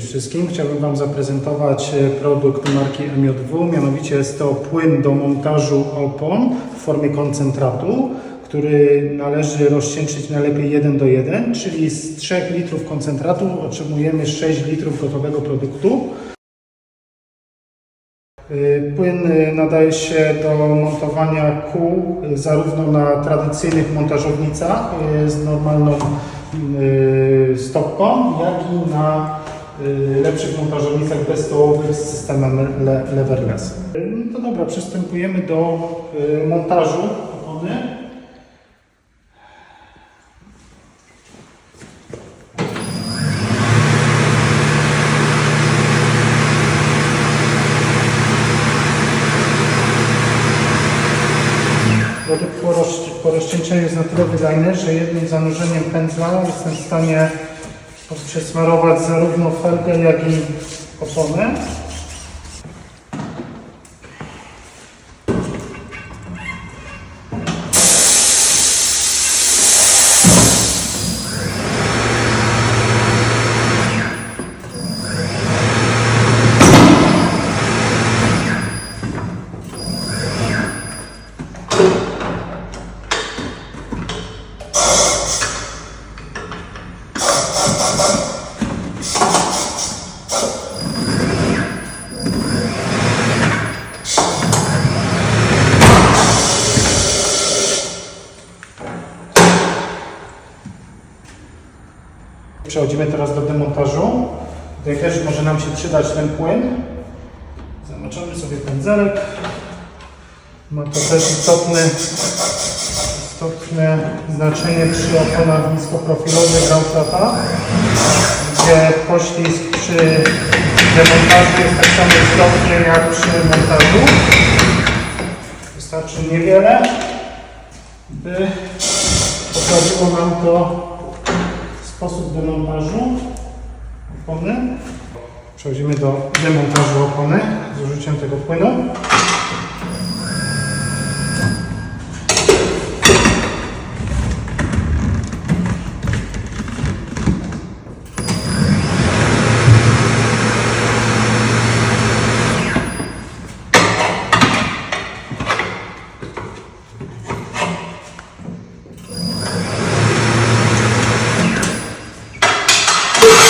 Wszystkim chciałbym Wam zaprezentować e, produkt marki MJW, mianowicie jest to płyn do montażu opon w formie koncentratu, który należy rozcieńczyć najlepiej 1 do 1, czyli z 3 litrów koncentratu otrzymujemy 6 litrów gotowego produktu. Y, Płyn y, nadaje się do montowania kół zarówno na tradycyjnych montażownicach z normalną stopką, jak i na lepszych montażownicach bezstołowych z systemem le leverless. Y, No to dobra, przystępujemy do y, montażu opony. Po, roz, po rozcieńczeniu jest na tyle że jednym zanurzeniem pędzla jestem w stanie przesmarować zarówno felgę, jak i oponę. Przechodzimy teraz do demontażu. Tutaj też może nam się przydać ten płyn. Zamoczamy sobie pędzelek. Ma to też istotne, istotne znaczenie przy oponach niskoprofilowych Grauplata, gdzie poślizg przy demontażu jest tak samo istotny jak przy montażu. Wystarczy niewiele, by poprawiło nam to sposób demontażu opony. Przechodzimy do demontażu opony z użyciem tego płynu. Yeah.